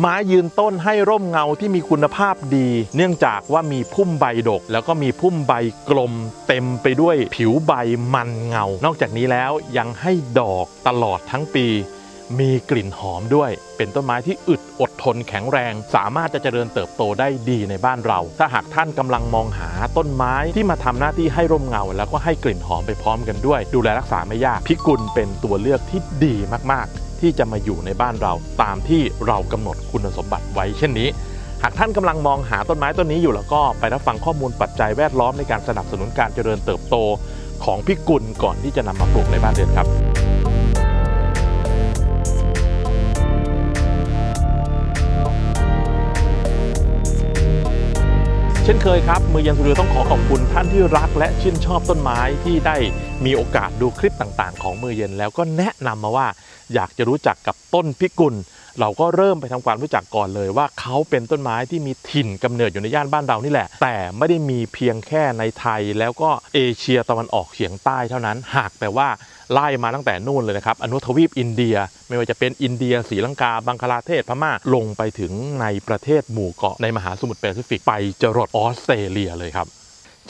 ไม้ยืนต้นให้ร่มเงาที่มีคุณภาพดี เนื่องจากว่ามีพุ่มใบดก แล้วก็มีพุ่มใบกลม เต็มไปด้วยผิวใบมันเงา นอกจากนี้แล้วยังให้ดอกตลอดทั้งปี มีกลิ่นหอมด้วย เป็นต้นไม้ที่อึดอดทนแข็งแรง สามารถจะเจริญเติบโตได้ดีในบ้านเรา ถ้าหากท่านกำลังมองหาต้นไม้ที่มาทำหน้าที่ให้ร่มเงา แล้วก็ให้กลิ่นหอมไปพร้อมกันด้วย ดูแลรักษาไม่ยากพิกุลเป็นตัวเลือกที่ดีมากๆ ที่จะมาอยู่ในบ้านเรา ตามที่เรากำหนดคุณสมบัติไว้เช่นนี้หากท่านกำลังมองหาต้นไม้ต้นนี้อยู่แล้วก็ไปรับฟังข้อมูลปัจจัยแวดล้อมในการสนับสนุนการเจริญเติบโต ของพิกุลก่อนที่จะนำมาปลูกในบ้านเรือนครับ เช่นเคยครับ มือเย็นสุริยต้องขอขอบคุณท่านที่รักและชื่นชอบต้นไม้ที่ได้มีโอกาสดูคลิปต่างๆ ของมือเย็นแล้วก็แนะนำมาว่าอยากจะรู้จักกับต้นพิกุล เราก็เริ่มไปทำความรู้จักก่อนเลยว่าเขาเป็นต้นไม้ที่มีถิ่นกำเนิดอยู่ในย่านบ้านเรานี่แหละ แต่ไม่ได้มีเพียงแค่ในไทยแล้วก็เอเชียตะวันออกเฉียงใต้เท่านั้น หากแต่ว่าไล่มาตั้งแต่นู่นเลยนะครับ อนุทวีปอินเดีย ไม่ว่าจะเป็นอินเดียศรีลังกา บังคลาเทศพม่า ลงไปถึงในประเทศหมู่เกาะในมหาสมุทรแปซิฟิกไปจรดออสเตรเลียเลยครับ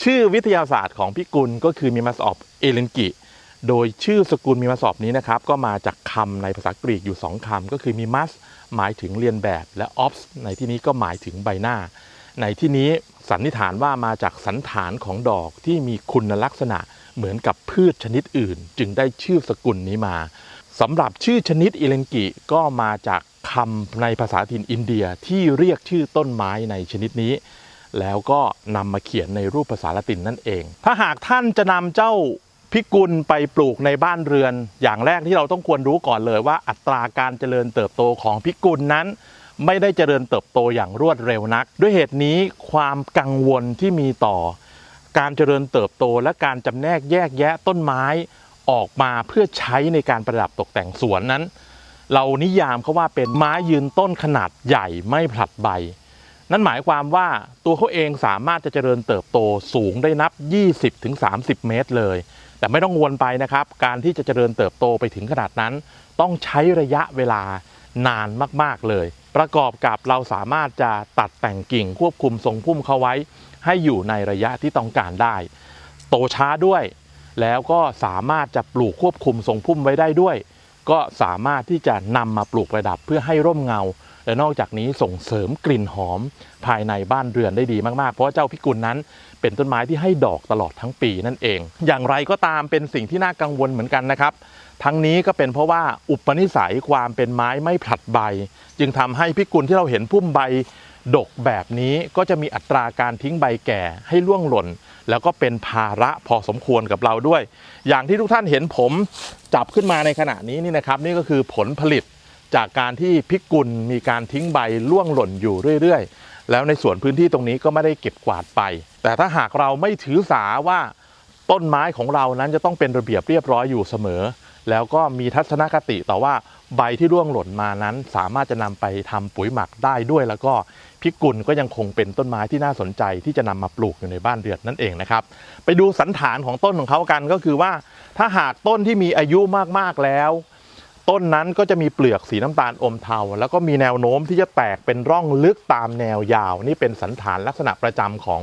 ชื่อวิทยาศาสตร์ของพิกุลก็คือมิมัสออฟเอเลนกิ โดยชื่อสกุลมิมัสออฟนี้นะครับ ก็มาจากคำในภาษากรีกอยู่ 2คำก็คือมิมัสหมายถึงเรียนแบบ และออฟในที่นี้ก็หมายถึงใบหน้า ในที่นี้สันนิษฐานว่ามาจากสันฐานของดอกที่มีคุณลักษณะเหมือนกับพืชชนิดอื่น จึงได้ชื่อสกุลนี้มาสำหรับชื่อชนิดอิเลนกิก็มาจากคำในภาษาถิ่นอินเดียที่เรียกชื่อต้นไม้ในชนิดนี้ แล้วก็นำมาเขียนในรูปภาษาละตินนั่นเอง ถ้าหากท่านจะนำเจ้า พิกุลไปปลูกในบ้านเรือน อย่างแรกที่เราต้องควรรู้ก่อนเลยว่าอัตราการเจริญเติบโตของพิกุลนั้น ไม่ได้เจริญเติบโตอย่างรวดเร็วนัก ด้วยเหตุนี้ความกังวลที่มีต่อ การเจริญเติบโตและการจำแนกแยกแยะต้นไม้ออกมาเพื่อใช้ในการประดับตกแต่งสวนนั้น เรานิยามเขาว่าเป็นไม้ยืนต้นขนาดใหญ่ไม่ผลัดใบ นั่นหมายความว่าตัวเขาเองสามารถจะเจริญเติบโตสูงได้นับ 20-30 เมตรเลย แต่ไม่ต้องวนไปนะครับ การที่จะเจริญเติบโตไปถึงขนาดนั้น ต้องใช้ระยะเวลานานมากๆเลย ประกอบกับเราสามารถจะตัดแต่งกิ่งควบคุมทรงพุ่มเขาไว้ ให้อยู่ในระยะที่ต้องการได้ โตช้าด้วย แล้วก็สามารถจะปลูกควบคุมทรงพุ่มไว้ได้ด้วย ก็สามารถที่จะนำมาปลูกประดับเพื่อให้ร่มเงา และนอกจากนี้ส่งเสริมกลิ่นหอมภายในบ้านเรือนได้ดีมากๆ เพราะว่าเจ้าพิกุลนั้นเป็นต้นไม้ที่ให้ดอกตลอดทั้งปีนั่นเอง อย่างไรก็ตามเป็นสิ่งที่น่ากังวลเหมือนกันนะครับ ทั้งนี้ก็เป็นเพราะว่าอุปนิสัยความเป็นไม้ไม่ผลัดใบ จึงทำให้พิกุลที่เราเห็นพุ่มใบดกแบบนี้ก็จะมีอัตราการทิ้งใบแก่ให้ล่วงหล่น แล้วก็เป็นภาระพอสมควรกับเราด้วย อย่างที่ทุกท่านเห็นผมจับขึ้นมาในขณะนี้นี่นะครับ นี่ก็คือผลผลิต จากการที่พิกุลมีการทิ้งใบล่วงหล่นอยู่เรื่อยๆ แล้วในส่วนพื้นที่ตรงนี้ก็ไม่ได้เก็บกวาดไป แต่ถ้าหากเราไม่ถือสาว่าต้นไม้ของเรานั้นจะต้องเป็นระเบียบเรียบร้อยอยู่เสมอ แล้วก็มีทัศนคติต่อว่าใบที่ร่วงหล่นมานั้น สามารถจะนำไปทำปุ๋ยหมักได้ด้วย แล้วก็พิกุลก็ยังคงเป็นต้นไม้ที่น่าสนใจที่จะนำมาปลูกอยู่ในบ้านเรือนนั่นเองนะครับ ไปดูสันฐานของต้นของเขากันก็คือว่า ถ้าหากต้นที่มีอายุมากๆแล้ว ต้นนั้นก็จะมีเปลือกสีน้ำตาลอมเทา แล้วก็มีแนวโน้มที่จะแตกเป็นร่องลึกตามแนวยาว นี่เป็นสันฐานลักษณะประจำของ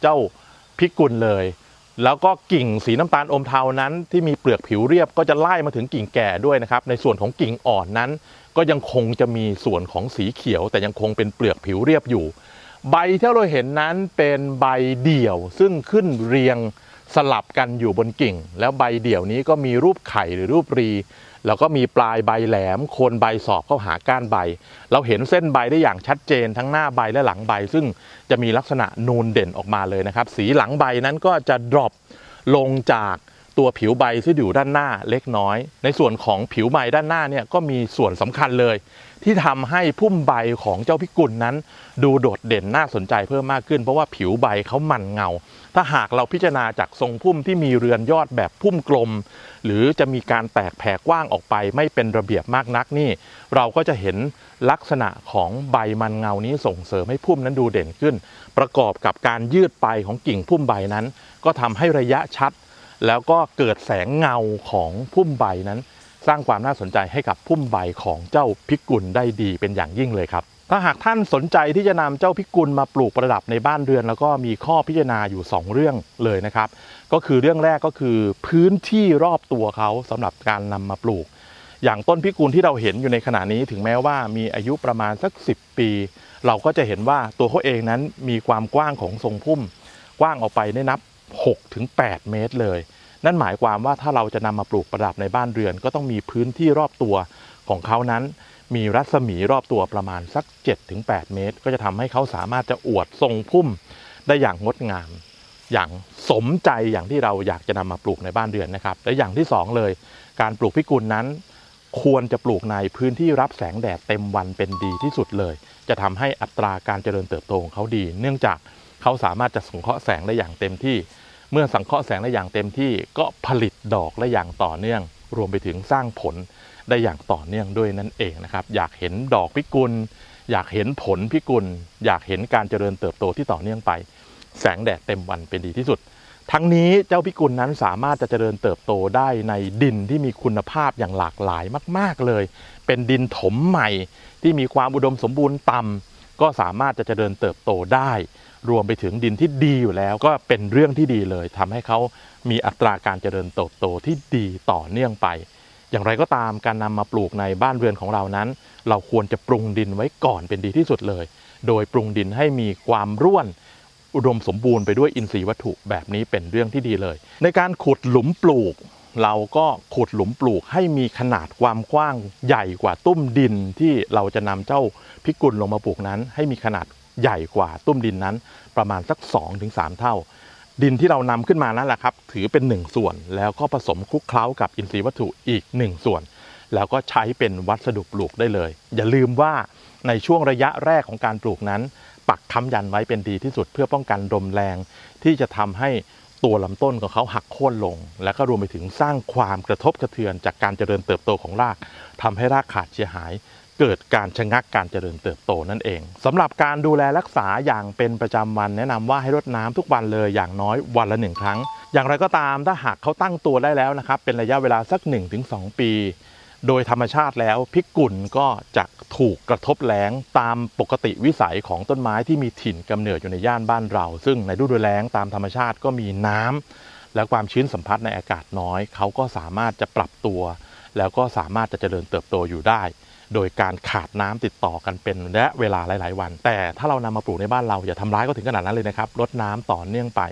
เจ้าพิกุลเลย แล้วก็กิ่งสีน้ำตาลอมเทานั้น ที่มีเปลือกผิวเรียบก็จะไล่มาถึงกิ่งแก่ด้วยนะครับ ในส่วนของกิ่งอ่อนนั้น ก็ยังคงจะมีส่วนของสีเขียว แต่ยังคงเป็นเปลือกผิวเรียบอยู่ ใบที่เราเห็นนั้นเป็นใบเดี่ยวซึ่งขึ้นเรียงสลับกันอยู่บนกิ่ง แล้วใบเดี่ยวนี้ก็มีรูปไข่หรือรูปรี แล้วก็มีปลายใบแหลมโคนใบสอบเข้าหาก้านใบ เราเห็นเส้นใบได้อย่างชัดเจนทั้งหน้าใบและหลังใบ ซึ่งจะมีลักษณะนูนเด่นออกมาเลยนะครับ สีหลังใบนั้นก็จะดรอปลงจากตัวผิวใบที่อยู่ด้านหน้าเล็กน้อย ในส่วนของผิวใบด้านหน้าเนี่ยก็มีส่วนสำคัญเลย ที่ทำให้พุ่มใบของเจ้าพิกุลนั้น ดูโดดเด่นน่าสนใจเพิ่มมากขึ้น เพราะว่าผิวใบเขามันเงา ถ้าหากเราพิจารณาจากทรงพุ่มที่มีเรือนยอดแบบพุ่มกลม หรือจะมีการแตกแผ่กว้างออกไปไม่เป็นระเบียบมากนักนี่ เราก็จะเห็นลักษณะของใบมันเงานี้ส่งเสริมให้พุ่มนั้นดูเด่นขึ้น ประกอบกับการยืดไปของกิ่งพุ่มใบนั้น ก็ทำให้ระยะชัด แล้วก็เกิดแสงเงาของพุ่มใบนั้น สร้างความน่าสนใจให้กับพุ่มใบของเจ้าพิกุลได้ดีเป็นอย่างยิ่งเลยครับ ถ้าหากท่านสนใจที่จะนำเจ้าพิกุลมาปลูกประดับในบ้านเรือน แล้วก็มีข้อพิจารณาอยู่ 2 เรื่องเลยนะครับ ก็คือเรื่องแรกก็คือพื้นที่รอบตัวเขาสำหรับการนำมาปลูก อย่างต้นพิกุลที่เราเห็นอยู่ในขณะนี้ถึงแม้ว่ามีอายุประมาณสัก 10 ปี เราก็จะเห็นว่าตัวเขาเองนั้นมีความกว้างของทรงพุ่ม กว้างออกไปได้นับ6-8เมตรเลย นั่นหมายความว่าถ้าเราจะนำมาปลูกประดับในบ้านเรือน ก็ต้องมีพื้นที่รอบตัวของเขานั้น มีรัศมีรอบตัวประมาณสัก 7-8 เมตร ก็จะทำให้เขาสามารถจะอวดทรงพุ่มได้อย่างงดงาม อย่างสมใจอย่างที่เราอยากจะนำมาปลูกในบ้านเรือนนะครับและอย่างที่สองเลย การปลูกพิกุลนั้น ควรจะปลูกในพื้นที่รับแสงแดดเต็มวันเป็นดีที่สุดเลย จะทำให้อัตราการเจริญเติบโตของเขาดี เนื่องจากเขาสามารถจะสังเคราะห์แสงได้อย่างเต็มที่ เมื่อสังเคราะห์แสงได้อย่างเต็มที่ก็ผลิตดอกได้อย่างต่อเนื่อง รวมไปถึงสร้างผล ได้อย่างต่อเนื่องด้วยนั่นเองนะครับอยากเห็นดอกพิกุล อยากเห็นผลพิกุล อยากเห็นการเจริญเติบโตที่ต่อเนื่องไป แสงแดดเต็มวันเป็นดีที่สุด ทั้งนี้เจ้าพิกุลนั้นสามารถจะเจริญเติบโตได้ในดินที่มีคุณภาพอย่างหลากหลายมาก ๆเลย เป็นดินถมใหม่ที่มีความอุดมสมบูรณ์ต่ำก็สามารถจะเจริญเติบโตได้รวมไปถึงดินที่ดีอยู่แล้วก็เป็นเรื่องที่ดีเลยทำให้เขามีอัตราการเจริญเติบโตที่ดีต่อเนื่องไป อย่างไรก็ตามการนำมาปลูกในบ้านเรือนของเรานั้น เราควรจะปรุงดินไว้ก่อนเป็นดีที่สุดเลย โดยปรุงดินให้มีความร่วนอุดมสมบูรณ์ไปด้วยอินทรีย์วัตถุแบบนี้เป็นเรื่องที่ดีเลย ในการขุดหลุมปลูก เราก็ขุดหลุมปลูกให้มีขนาดความกว้างใหญ่กว่าตุ้มดินที่เราจะนำเจ้าพิกุลลงมาปลูกนั้น ให้มีขนาดใหญ่กว่าตุ้มดินนั้น ประมาณสัก 2-3 เท่า ดินที่เรานำขึ้นมานั่นแหละครับ ถือเป็น 1 ส่วน แล้วก็ผสมคลุกเคล้ากับอินทรีย์วัตถุอีก 1 ส่วน แล้วก็ใช้เป็นวัสดุปลูกได้เลย อย่าลืมว่าในช่วงระยะแรกของการปลูกนั้น ปักค้ำยันไว้เป็นดีที่สุดเพื่อป้องกันลมแรง ที่จะทำให้ตัวลำต้นของเขาหักโค่นลง และก็รวมไปถึงสร้างความกระทบกระเทือนจากการเจริญเติบโตของรากทำให้รากขาดเสียหาย เกิดการชะงักการเจริญเติบโตนั่นเองสำหรับการดูแลรักษาอย่างเป็นประจำวัน แนะนำว่าให้รดน้ำทุกวันเลยอย่างน้อยวันละหนึ่งครั้ง อย่างไรก็ตามถ้าหากเขาตั้งตัวได้แล้วนะครับ เป็นระยะเวลาสัก 1-2 ปี โดยธรรมชาติแล้วพิกุลก็จะถูกกระทบแล้งตามปกติวิสัยของต้นไม้ที่มีถิ่นกำเนิดอยู่ในย่านบ้านเรา ซึ่งในฤดูแล้งตามธรรมชาติก็มีน้ำและความชื้นสัมผัสในอากาศน้อย เขาก็สามารถจะปรับตัว แล้วก็สามารถจะเจริญเติบโตอยู่ได้ โดยการขาดน้ำติดต่อกันเป็นระยะเวลาหลาย ๆ วัน แต่ถ้าเรานำมาปลูกในบ้านเราอย่าทำร้ายก็ถึงขนาดนั้นเลยนะครับลดน้ำต่อเนื่องไป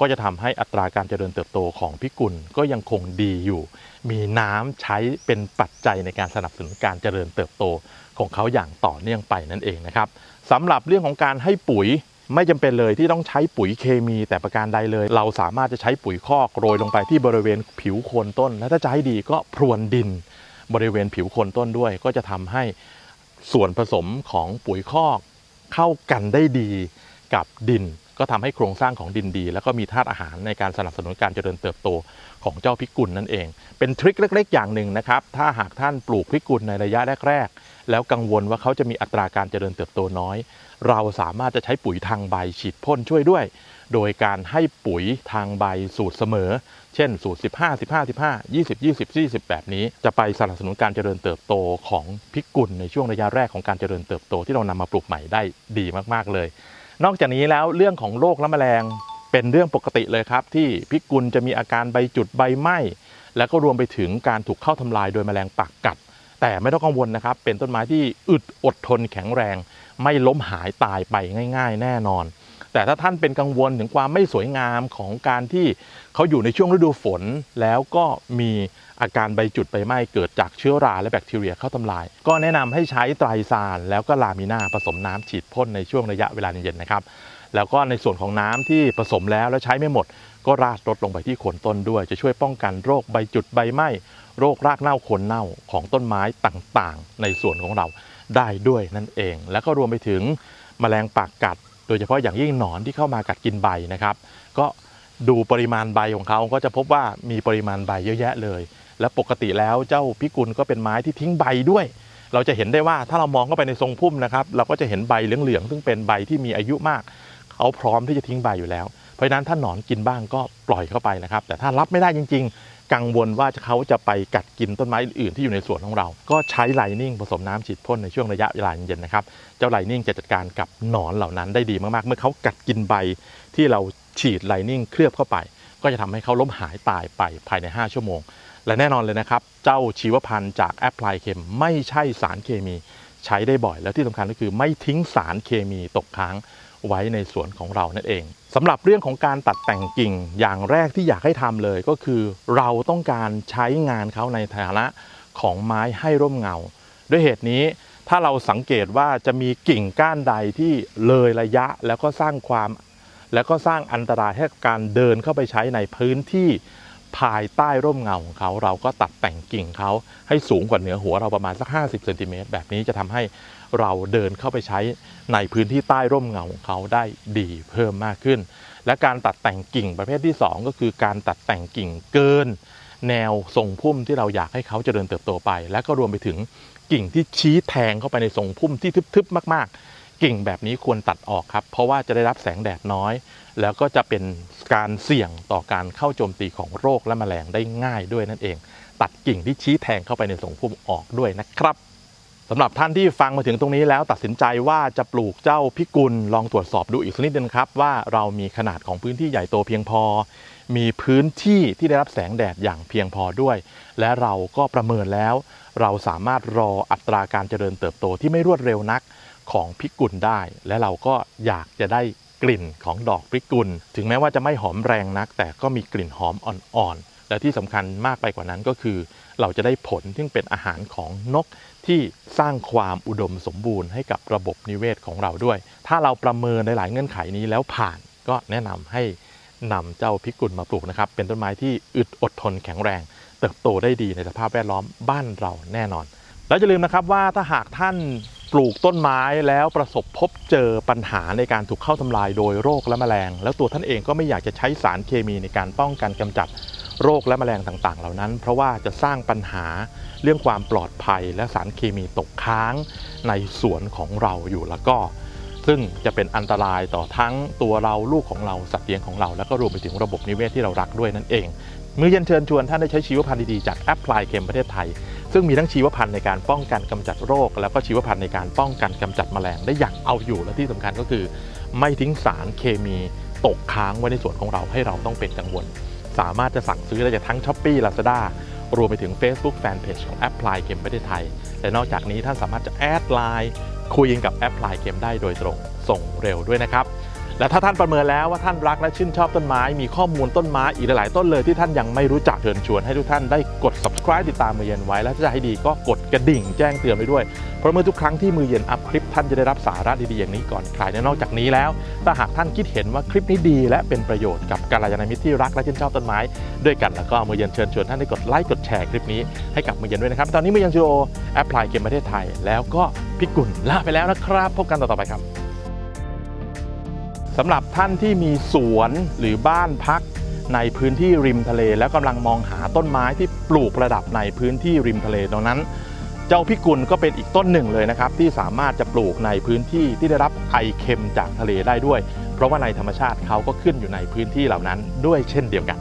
ก็จะทำให้อัตราการเจริญเติบโตของพิกุลก็ยังคงดีอยู่ มีน้ำใช้เป็นปัจจัยในการสนับสนุนการเจริญเติบโตของเขาอย่างต่อเนื่องไปนั่นเองนะครับสำหรับเรื่องของการให้ปุ๋ย ไม่จำเป็นเลยที่ต้องใช้ปุ๋ยเคมีแต่ประการใดเลย เราสามารถจะใช้ปุ๋ยคอกโรยลงไปที่บริเวณผิวโคนต้น และถ้าจะให้ดีก็พรวนดินบริเวณผิวโคนต้นด้วย ก็จะทำให้ส่วนผสมของปุ๋ยคอกเข้ากันได้ดีกับดิน ก็ทำให้โครงสร้างของดินดี แล้วก็มีธาตุอาหารในการสนับสนุนการเจริญเติบโตของเจ้าพิกุลนั่นเอง เป็นทริคเล็ก ๆ อย่างหนึ่งนะครับ ถ้าหากท่านปลูกพิกุลในระยะแรก ๆ แล้วกังวลว่าเขาจะมีอัตราการเจริญเติบโตน้อย เราสามารถจะใช้ปุ๋ยทางใบฉีดพ่นช่วยด้วย โดยการให้ปุ๋ยทางใบสูตรเสมอ เช่น สูตร 15 15 15 20 20 40แบบนี้ จะไปสนับสนุนการเจริญเติบโตของพิกุลในช่วงระยะแรกของการเจริญเติบโตที่เรานำมาปลูกใหม่ได้ดีมากๆเลย นอกจากนี้แล้วเรื่องของโรคและแมลงเป็นเรื่องปกติเลยครับ ที่พิกุลจะมีอาการใบจุดใบไหม้แล้วก็รวมไปถึงการถูกเข้าทำลายโดยแมลงปากกัด แต่ไม่ต้องกังวลนะครับ เป็นต้นไม้ที่อึดอดทนแข็งแรง ไม่ล้มหายตายไปง่าย ๆ แน่นอน แต่ถ้าท่านเป็นกังวลถึงความไม่สวยงามของการที่เขาอยู่ในช่วงฤดูฝน แล้วก็มี อาการใบจุดใบไหม้เกิดจากเชื้อราและแบคทีเรียเข้าทำลาย ก็แนะนำให้ใช้ไตรซานแล้วก็ลามิน่าผสมน้ำฉีดพ่นในช่วงระยะเวลาเย็นๆนะครับแล้วก็ในส่วนของน้ำที่ผสมแล้วแล้วใช้ไม่หมด ก็ราดลดลงไปที่โคนต้นด้วย จะช่วยป้องกันโรคใบจุดใบไหม้โรครากเน่าโคนเน่าของต้นไม้ต่างๆ ในส่วนของเราได้ด้วยนั่นเอง แล้วก็รวมไปถึงแมลงปากกัด โดยเฉพาะอย่างยิ่งหนอนที่เข้ามากัดกินใบนะครับ ก็ดูปริมาณใบของเขาก็จะพบว่ามีปริมาณใบเยอะแยะเลย และปกติแล้วเจ้าพิกุลก็เป็นไม้ที่ทิ้งใบด้วย เราจะเห็นได้ว่าถ้าเรามองเข้าไปในทรงพุ่มนะครับ เราก็จะเห็นใบเหลืองๆซึ่งเป็นใบที่มีอายุมาก เขาพร้อมที่จะทิ้งใบอยู่แล้ว เพราะฉะนั้นถ้าหนอนกินบ้างก็ปล่อยเข้าไปนะครับ แต่ถ้ารับไม่ได้จริง ๆ กังวลว่าเขาจะไปกัดกินต้นไม้อื่นๆที่อยู่ในสวนของเรา ก็ใช้ไลนิ่งผสมน้ำฉีดพ่นในช่วงระยะเวลาเย็นๆนะครับเจ้าไลนิ่งจะจัดการกับหนอนเหล่านั้นได้ดีมากๆ เมื่อเขากัดกินใบที่เราฉีดไลนิ่งเคลือบเข้าไป ก็จะทำให้เขาล้มหายตายไปภายใน 5 ชั่วโมง และแน่นอนเลยนะครับ เจ้าชีวพันธุ์จากแอปพลายเคมไม่ใช่สารเคมี ใช้ได้บ่อย แล้วที่สำคัญก็คือไม่ทิ้งสารเคมีตกค้างไว้ในสวนของเรานั่นเองสำหรับเรื่องของการตัดแต่งกิ่งอย่างแรกที่อยากให้ทำเลยก็คือ เราต้องการใช้งานเขาในฐานะของไม้ให้ร่มเงา ด้วยเหตุนี้ถ้าเราสังเกตว่าจะมีกิ่งก้านใดที่เลยระยะแล้วก็สร้างความ แล้วก็สร้างอันตรายให้การเดินเข้าไปใช้ในพื้นที่ ภายใต้ร่มเงาของเขาเราก็ตัดแต่งกิ่งเขาให้สูงกว่าเหนือหัวเราประมาณสัก 50เซนติเมตรแบบนี้จะทำให้เราเดินเข้าไปใช้ในพื้นที่ใต้ร่มเงาของเขาได้ดีเพิ่มมากขึ้น และการตัดแต่งกิ่งประเภทที่ 2 ก็คือการตัดแต่งกิ่งเกิน แนวทรงพุ่มที่เราอยากให้เขาเจริญเติบโตไป และก็รวมไปถึงกิ่งที่ชี้แทงเข้าไปในทรงพุ่มที่ทึบๆมากๆ กิ่งแบบนี้ควรตัดออกครับ เพราะว่าจะได้รับแสงแดดน้อย แล้วก็จะเป็นการเสี่ยงต่อการเข้าโจมตีของโรคและแมลงได้ง่ายด้วยนั่นเอง ตัดกิ่งที่ชี้แทงเข้าไปในทรงพุ่มออกด้วยนะครับสำหรับท่านที่ฟังมาถึงตรงนี้แล้วตัดสินใจว่าจะปลูกเจ้าพิกุลลองตรวจสอบดูอีกสักนิดนึงครับ ว่าเรามีขนาดของพื้นที่ใหญ่โตเพียงพอ มีพื้นที่ที่ได้รับแสงแดดอย่างเพียงพอด้วย และเราก็ประเมินแล้ว เราสามารถรออัตราการเจริญเติบโตที่ไม่รวดเร็วนัก ของพิกุลได้ และเราก็อยากจะได้กลิ่นของดอกพิกุล ถึงแม้ว่าจะไม่หอมแรงนัก แต่ก็มีกลิ่นหอมอ่อนๆ และที่สำคัญมากไปกว่านั้นก็คือ เราจะได้ผลที่เป็นอาหารของนกที่สร้างความอุดมสมบูรณ์ให้กับระบบนิเวศของเราด้วย ถ้าเราประเมินหลายๆเงื่อนไขนี้แล้วผ่านก็แนะนำให้นำเจ้าพิกุลมาปลูกนะครับ เป็นต้นไม้ที่อึดอดทนแข็งแรง เติบโตได้ดีในสภาพแวดล้อมบ้านเราแน่นอน แล้วอย่าลืมนะครับว่าถ้าหากท่าน ปลูกต้นไม้แล้วประสบพบเจอปัญหาในการถูกเข้าทำลายโดยโรคและแมลง แล้วตัวท่านเองก็ไม่อยากจะใช้สารเคมีในการป้องกันกำจัดโรคและแมลงต่างๆ เหล่านั้น เพราะว่าจะสร้างปัญหาเรื่องความปลอดภัยและสารเคมีตกค้างในสวนของเราอยู่แล้วก็ ซึ่งจะเป็นอันตรายต่อทั้งตัวเราลูกของเราสัตว์เลี้ยงของเรา แล้วก็รวมไปถึงระบบนิเวศที่เรารักด้วยนั่นเองมือเย็นเชิญชวนท่านได้ใช้ชีวพันธุ์ดีๆจากแอปพลายเคมประเทศไทย ซึ่งมีทั้งชีวพันธุ์ในการป้องกันกำจัดโรค แล้วก็ชีวพันธุ์ในการป้องกันกำจัดแมลงได้อย่างเอาอยู่และที่สำคัญก็คือ ไม่ทิ้งสารเคมีตกค้างไว้ในส่วนของเราให้เราต้องเป็นกังวล สามารถจะสั่งซื้อได้จากทั้ง s h อ p e e Lazada รวมไปถึง Facebook Fanpage ของแอปพลายเกมประเทศไทย และนอกจากนี้ท่านสามารถจะแอดไลน์คุยกันกับแอปพลายเกมได้โดยตรงส่งเร็วด้วยนะครับ และถ้าท่านประเมินแล้วว่าท่านรักและชื่นชอบต้นไม้ มีข้อมูลต้นไม้อีกหลายๆต้นเลยที่ท่านยังไม่รู้จักเชิญชวนให้ทุกท่านได้กด subscribe ติดตามมือเย็นไว้ และถ้าจะให้ดีก็กดกระดิ่งแจ้งเตือนไว้ด้วย เพราะเมื่อทุกครั้งที่มือเย็นอัพคลิปท่านจะได้รับสาระดีๆอย่างนี้ก่อนใครนอกจากนี้แล้ว ถ้าหากท่านคิดเห็นว่าคลิปนี้ดี และเป็นประโยชน์กับกัลยาณมิตรที่รักและชื่นชอบต้นไม้ ด้วยกันแล้วก็มือเย็นเชิญชวนท่านได้กดไลค์กดแชร์คลิปนี้ให้กับมือเย็นด้วยนะครับตอนนี้มือเย็นจูโอแอปพลายเกมประเทศไทยแล้วก็พิกุลลาไปแล้วนะครับพบกันต่อๆไปครับ สำหรับท่านที่มีสวนหรือบ้านพักในพื้นที่ริมทะเล แล้วกำลังมองหาต้นไม้ที่ปลูกประดับในพื้นที่ริมทะเลตรงนั้น เจ้าพิกุลก็เป็นอีกต้นหนึ่งเลยนะครับ ที่สามารถจะปลูกในพื้นที่ที่ได้รับไอเค็มจากทะเลได้ด้วย เพราะว่าในธรรมชาติเขาก็ขึ้นอยู่ในพื้นที่เหล่านั้นด้วยเช่นเดียวกัน